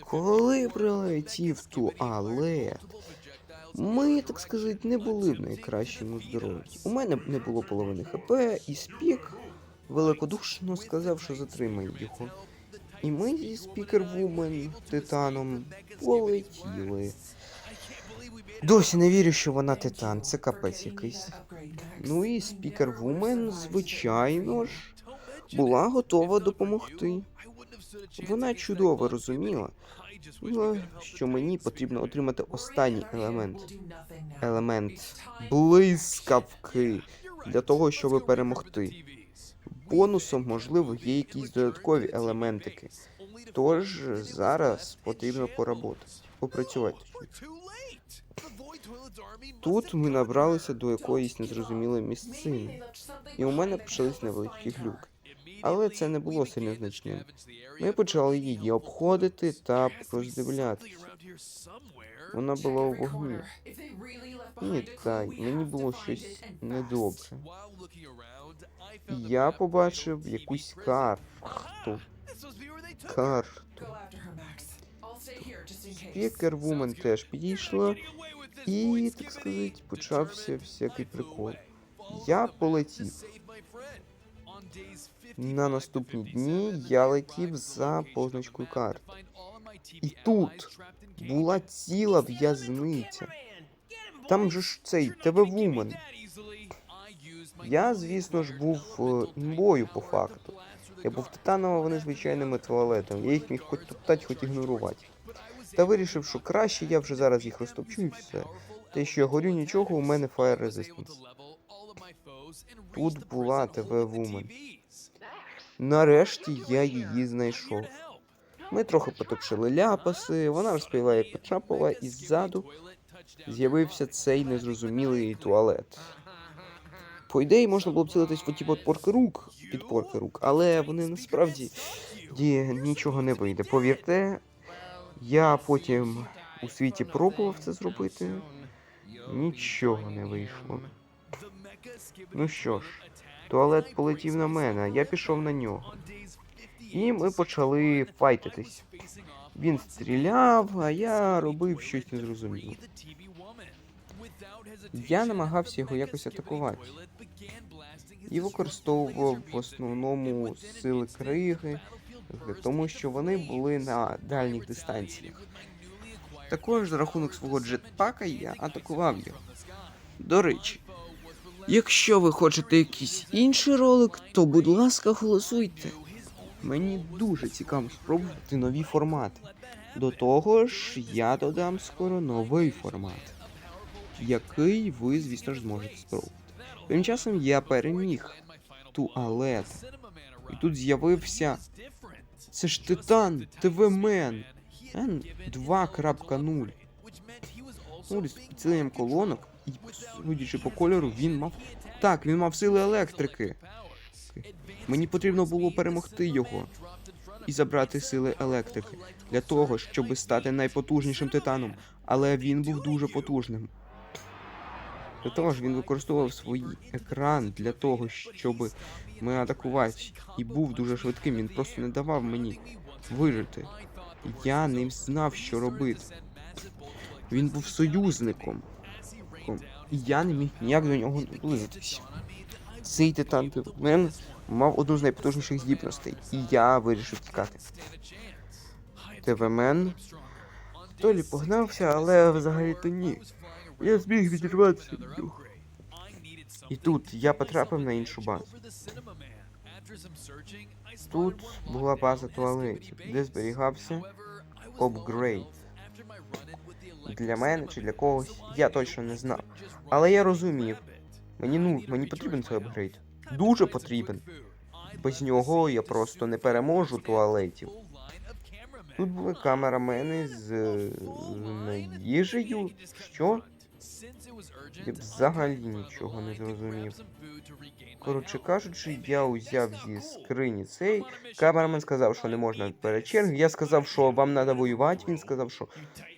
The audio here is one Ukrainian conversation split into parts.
Коли прилетів в туалет, ми, так сказати, не були в найкращому здоров'ї. У мене не було половини ХП, і спік великодушно сказав, що затримає його. І ми зі спікер-вумен Титаном полетіли. Досі не вірю, що вона титан, це капець якийсь. Ну і спікер-вумен, звичайно ж, була готова допомогти. Вона чудово розуміла, ну, що мені потрібно отримати останній елемент. Елемент блискавки для того, щоб перемогти. Бонусом, можливо, є якісь додаткові елементики. Тож зараз потрібно поработати, попрацювати. Тут ми набралися до якоїсь незрозумілої місцини, і у мене почались невеличкі глюки. Але це не було сильно значним. Ми почали її обходити та роздивлятися. Вона була у вогні. Ні, та мені було щось недобре. Я побачив якусь карту. Карту. Спікер Вумен теж підійшла, і, так сказати, почався всякий прикол. Я полетів. На наступні дні я летів за позначкою карт. І тут була ціла в'язниця. Там же ж цей ТВ-вумен. Я, звісно ж, був е, імбою по факту. Я був титаново, вони звичайними туалетами. Я їх міг хоч топтати, хоч ігнорувати. Та вирішив, що краще я вже зараз їх розтопчу і все. Те, що я горю нічого, у мене Fire Resistance. Тут була ТВ-вумен. Нарешті я її знайшов. Ми трохи потопчили ляпаси, вона розповіла, як потрапила, і ззаду з'явився цей незрозумілий туалет. По ідеї можна було б цілитись в оті подпорки рук, підпорки рук, але вони насправді ді, нічого не вийде. Повірте, я потім у світі пробував це зробити. Нічого не вийшло. Ну що ж, туалет полетів на мене, я пішов на нього. І ми почали файтитись. Він стріляв, а я робив щось незрозуміле. Я намагався його якось атакувати. І використовував в основному сили криги, тому що вони були на дальніх дистанціях. Також за рахунок свого джетпака я атакував його. До речі, якщо ви хочете якийсь інший ролик, то будь ласка, голосуйте. Мені дуже цікаво спробувати нові формати. До того ж, я додам скоро новий формат, який ви, звісно ж, зможете спробувати. Тим часом я переміг туалет. І тут з'явився. Це ж Титан, ТВ-мен. Н 2.0. Ну, з підсиленням колонок, і судячи по кольору, він мав. Так, він мав сили електрики. Мені потрібно було перемогти його і забрати сили електрики для того, щоб стати найпотужнішим титаном. Але він був дуже потужним. До того ж, він використовував свій екран для того, щоб мене атакувати. І був дуже швидким. Він просто не давав мені вижити. Я не знав, що робити. Він був союзником. І я не міг ніяк до нього наблизитись. Цей титан мен мав одну з найпотужніших здібностей, і я вирішив тікати. ТВ-мен то погнався, але взагалі-то ні. Я зміг відірватися. І тут я потрапив на іншу базу. Тут була база туалетів, де зберігався апгрейд. Для мене чи для когось я точно не знав. Але я розумів. Мені ну, мені потрібен цей апгрейд. Дуже потрібен. Без нього я просто не переможу туалетів. Тут були камерамени з, з їжею. Що? Я взагалі нічого не зрозумів. Коротше кажучи, я узяв зі скрині цей. Камерамен сказав, що не можна перед черги. Я сказав, що вам треба воювати. Він сказав, що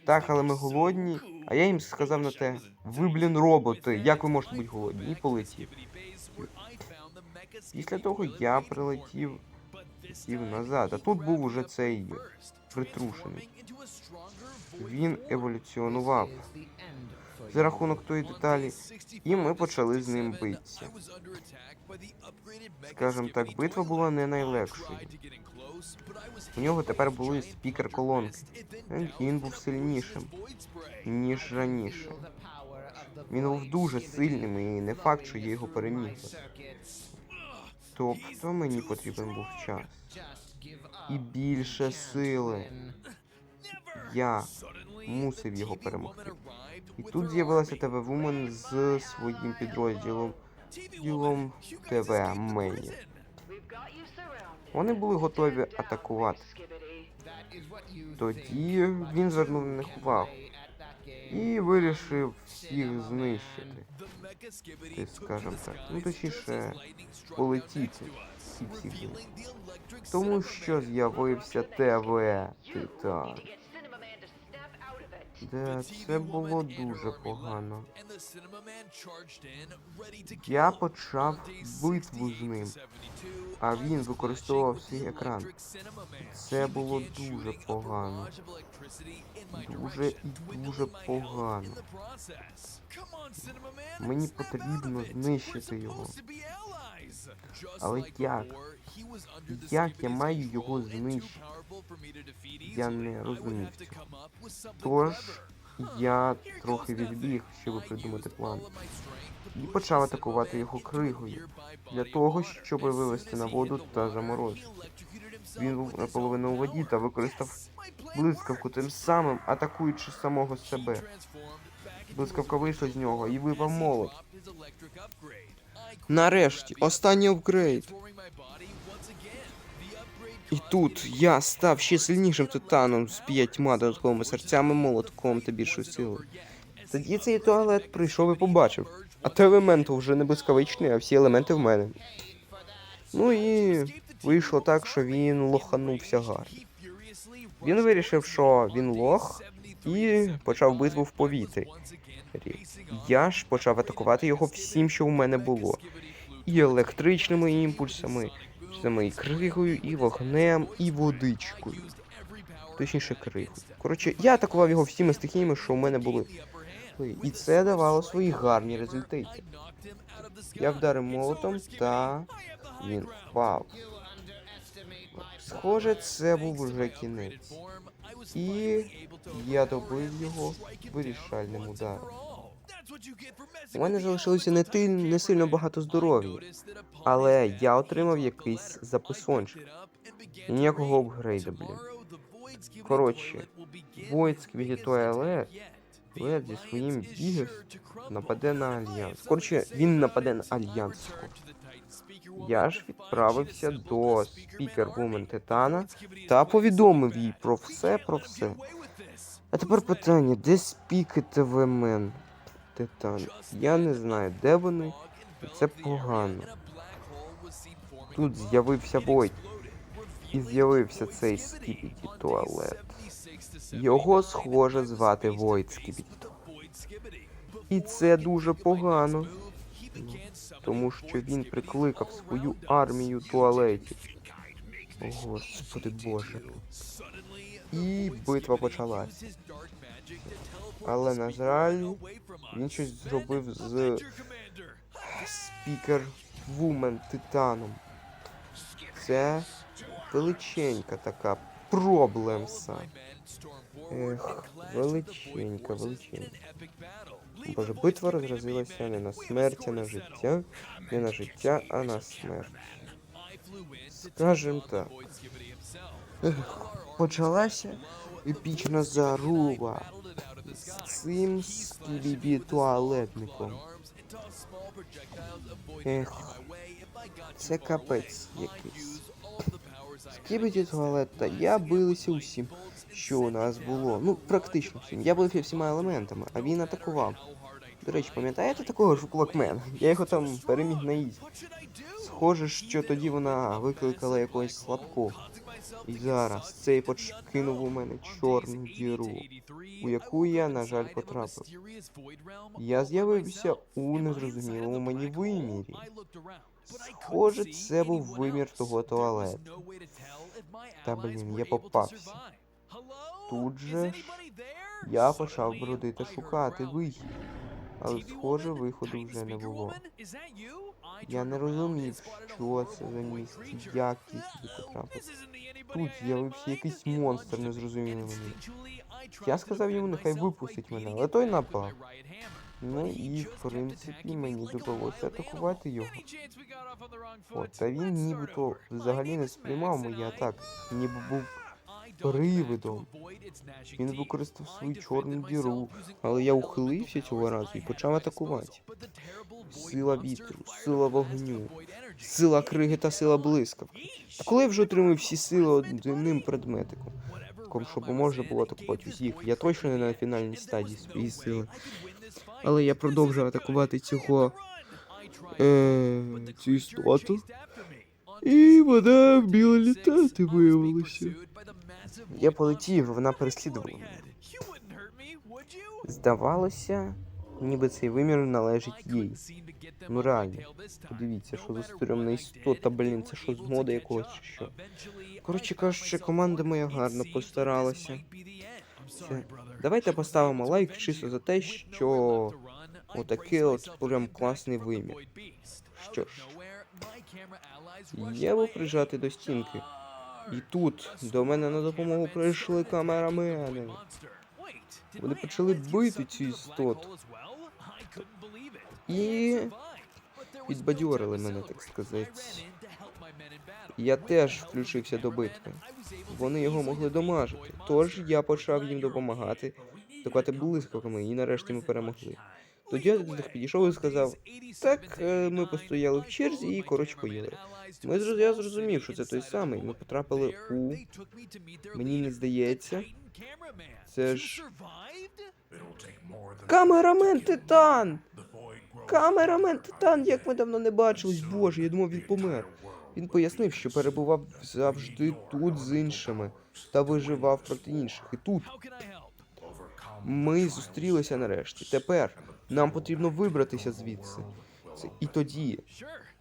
так, але ми голодні. А я їм сказав на те, ви, блін, роботи, як ви можете бути голодні? І полетів. Після того я прилетів летів назад. А тут був уже цей притрушений. Він еволюціонував за рахунок тої деталі, і ми почали з ним битися. Скажем так, битва була не найлегшою. У нього тепер були спікер колонки. Він був сильнішим, ніж раніше. Він був дуже сильним, і не факт, що я його переміг. Тобто мені потрібен був час. І більше сили. Я мусив його перемогти. І тут з'явилася ТВ Вумен з своїм підрозділом ділом ТВ Мені. Вони були готові атакувати. Тоді він звернув на них увагу і вирішив всіх знищити. Ти скажем так, ну точніше, полетіти і всіх. Тому що з'явився ТВ Титан. Да, це було дуже погано. Я почав битву з ним, а він використовував свій екран. Це було дуже погано. Дуже і дуже погано. Мені потрібно знищити його. Але як? Як я маю його знищити? Я не розумів цього. Тож я трохи відбіг, щоб придумати план. І почав атакувати його кригою для того, щоб вивести на воду та заморозити. Він був наполовину у воді та використав блискавку, тим самим атакуючи самого себе. Блискавка вийшла з нього і випав молот. Нарешті, останній апгрейд. І тут я став ще сильнішим титаном з п'ятьма додатковими серцями, молотком та більшою силою. Тоді цей туалет прийшов і побачив. А той елемент вже не блискавичний, а всі елементи в мене. Ну і вийшло так, що він лоханувся гарно. Він вирішив, що він лох, і почав битву в повітрі. Я ж почав атакувати його всім, що у мене було. І електричними імпульсами, і кригою, і вогнем, і водичкою. Точніше, кригою. Коротше, я атакував його всіми стихіями, що у мене були. І це давало свої гарні результати. Я вдарив молотом, та він впав. Схоже, це був уже кінець. І я добив його вирішальним ударом. У мене залишилося не ти не сильно багато здоров'я, але я отримав якийсь записончик. Ніякого апгрейда, блін. Коротше, воїнський туалет Лед зі своїм бігес нападе на альянс. Коротше, він нападе на альянс. Я ж відправився до спікер Вумен Титана та повідомив їй про все, про все. А тепер питання, де спіки ТВ Мен Титан? Я не знаю, де вони, це погано. Тут з'явився Войт. І з'явився цей скіпіті туалет. Його схоже звати Войт Скіпіті. І це дуже погано. Тому що він прикликав свою армію туалетів. О, Господи Боже. І битва почалась. Але, на жаль, він щось зробив з спікер Вумен Титаном. Це величенька така проблемса. Ех, величенька, величенька. Боже, битва розразилася не на смерть, а на життя, не на життя, а на смерть. Скажем так. Ех, почалася епічна заруба з цим скібібі туалетником. Ех, це капець якийсь. Скібіді туалет та я билися усім, що у нас було. Ну, практично всім. Я бився всіма елементами, а він атакував. До речі, пам'ятаєте такого ж Клокмена? Я його там переміг на ізі. Схоже, що тоді вона викликала якогось слабкого. І зараз цей поч кинув у мене чорну діру, у яку я, на жаль, потрапив. Я з'явився у незрозумілому мені вимірі. Схоже, це був вимір того туалету. Та блін, я попався. Тут же я почав бродити шукати вихід. Але, схоже, виходу вже не було. Я не розумів, що це за місце, як я сюди потрапив. Тут з'явився якийсь монстр, незрозумілий мені. Я сказав йому, нехай випустить мене, але той напав. Ну і, в принципі, мені довелося атакувати його. От, та він нібито взагалі не сприймав мої атаки, ніби був привидом. Він використав свою чорну діру, але я ухилився цього разу і почав атакувати. Сила вітру, сила вогню, сила криги та сила блискавки. А коли я вже отримав всі сили одним предметиком, ком, щоб можна було атакувати усіх, я точно не на фінальній стадії своєї сили. Але я продовжив атакувати цього е, цю істоту. І вона вміла літати, виявилося. Я полетів, вона переслідувала мене. Здавалося, ніби цей вимір належить їй. Ну реально, подивіться, що за стрьомна істота, блін, це що з моди якогось чи що. Коротше кажучи, команда моя гарно постаралася. Все. Давайте поставимо лайк чисто за те, що отакий от прям класний вимір. Що ж, я був прижатий до стінки. І тут до мене на допомогу прийшли камерамени. Вони почали бити цю істоту. І підбадьорили мене, так сказати. Я теж включився до битви. Вони його могли домажити. Тож я почав їм допомагати, атакувати блискавками, і нарешті ми перемогли. Тоді я до них підійшов і сказав: так, е, ми постояли в черзі і коротше поїли. Ми я зрозумів, що це той самий. Ми потрапили у. Мені не здається. Це ж. Камерамен Титан! Камерамен Титан, як ми давно не бачились, боже, я думав, він помер. Він пояснив, що перебував завжди тут з іншими та виживав проти інших. І тут ми зустрілися нарешті. Тепер нам потрібно вибратися звідси. І тоді,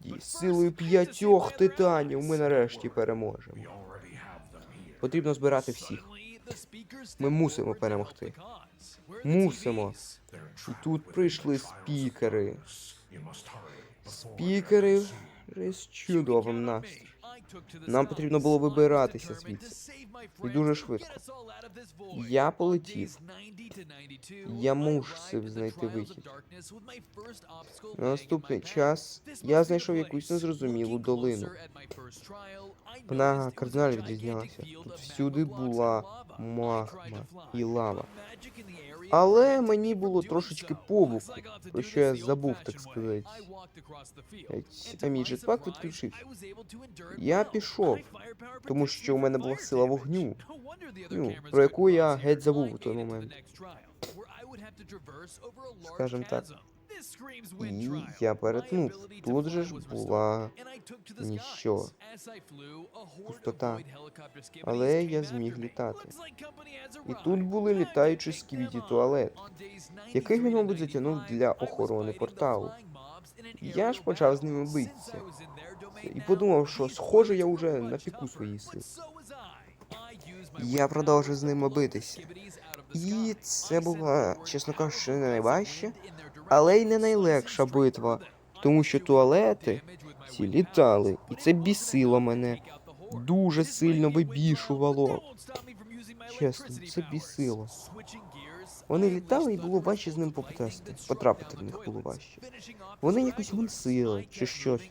і силою п'ятьох титанів ми нарешті переможемо. Потрібно збирати всіх. Ми мусимо перемогти. Мусимо. І тут прийшли спікери. Спікери вже з чудовим настроєм. Нам потрібно було вибиратися звідси. І дуже швидко. Я полетів. Я мусив знайти вихід. На наступний час я знайшов якусь незрозумілу долину. Вона кардинально відрізнялася. Тут всюди була магма і лава. Але мені було трошечки побуку, про що я забув, так сказати. А мій жетпак відключився. Я пішов, тому що у мене була сила вогню, ну, про яку я геть забув у той момент. Скажем так. І я перетнув. Тут же ж була ніщо. Пустота. Але я зміг літати. І тут були літаючі сквіді туалет, яких він, мабуть, затягнув для охорони порталу. Я ж почав з ними битися. І подумав, що схоже я вже на піку своїй сили. Я продовжив з ними битися. І це була, чесно кажучи, не найважча, але й не найлегша битва, тому що туалети ці літали, і це бісило мене. Дуже сильно вибішувало. Чесно, це бісило. Вони літали і було важче з ним попасти. Потрапити в них було важче. Вони якось мансили, чи щось,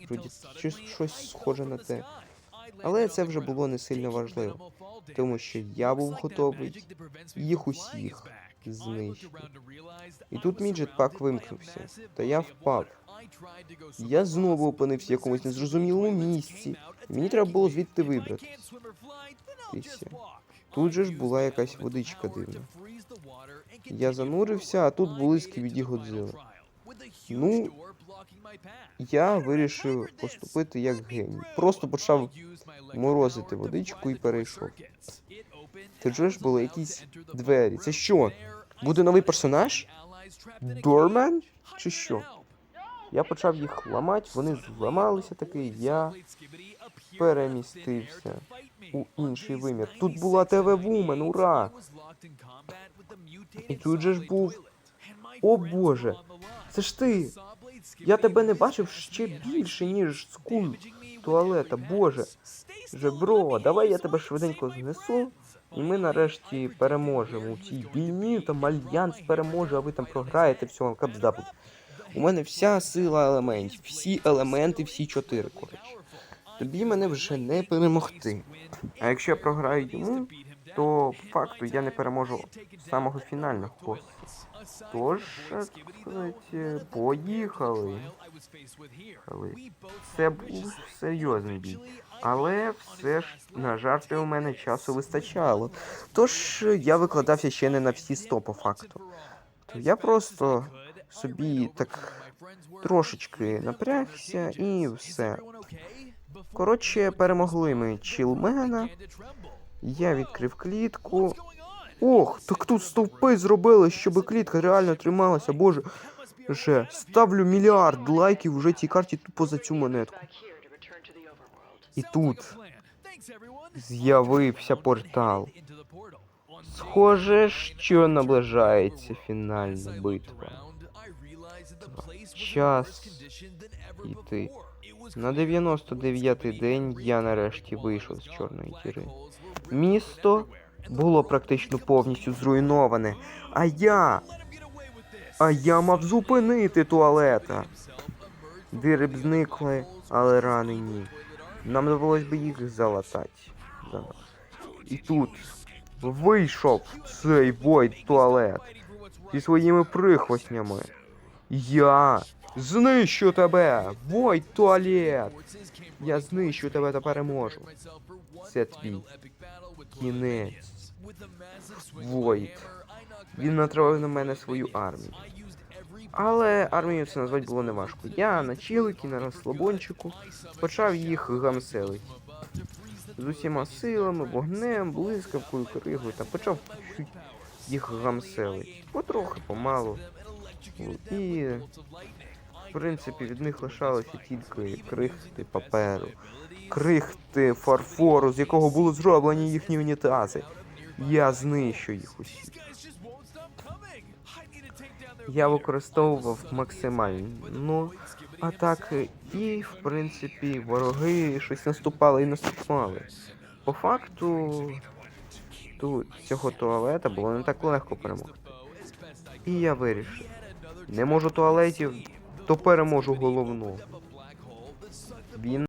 чи щось схоже на те. Але це вже було не сильно важливо, тому що я був готовий їх усіх знищити. І тут мій jetpack вимкнувся, та я впав. Я знову опинився в якомусь незрозумілому місці. і Мені треба було звідти вибратися. Тут же ж була якась водичка дивна. Я занурився, а тут були сквіді Годзили. Ну, я вирішив поступити як геній. Просто почав морозити водичку і перейшов. Же ж були якісь двері. Це що? Буде новий персонаж? Дормен? Чи що? Я почав їх ламати, вони зламалися таки, я перемістився у інший вимір. Тут була ТВ Вумен, ура! І тут же ж був. О боже! Це ж ти! Я тебе не бачив ще більше, ніж скул туалета, боже. Же, бро, давай я тебе швиденько знесу, і ми нарешті переможемо у цій війні, там альянс переможе, а ви там програєте, все, капздапу. У мене вся сила елементів, всі елементи, всі чотири, коротше. Тобі мене вже не перемогти. А якщо я програю йому, то по факту я не переможу самого фінального боса. Тож, так сказати. Поїхали. Це був серйозний бій. Але все ж, на жарти у мене часу вистачало. Тож я викладався ще не на всі 100 по факту. То я просто собі так трошечки напрягся і все. Коротше, перемогли ми чілмена. Я відкрив клітку. Ох, так тут стовпи зробили, щоб клітка реально трималася. Боже, вже ставлю мільярд лайків уже цій карті тупо за цю монетку. І тут з'явився портал. Схоже, що наближається фінальна битва. Час іти. На 99-й день я нарешті вийшов з чорної діри. Місто було практично повністю зруйноване. А я. А я мав зупинити туалета. Дири б зникли, але рани ні. Нам довелось би їх залатати. І тут вийшов цей Войд туалет зі своїми прихвостнями. Я знищу тебе! Войд туалет! Я знищу тебе та переможу. Це твій кінець. Войд. Він натравив на мене свою армію. Але армію це назвати було неважко. Я на чілики, на розслабончику почав їх гамселити. З усіма силами, вогнем, блискавкою, кригою та почав їх гамселити. Потрохи, помалу. І, в принципі, від них лишалося тільки крихти паперу, крихти фарфору, з якого були зроблені їхні унітази. Я знищу їх усіх. Я використовував максимальну атаки, і, в принципі, вороги щось наступали і наступали. По факту, тут цього туалета було не так легко перемогти. І я вирішив. Не можу туалетів, то переможу головну. Він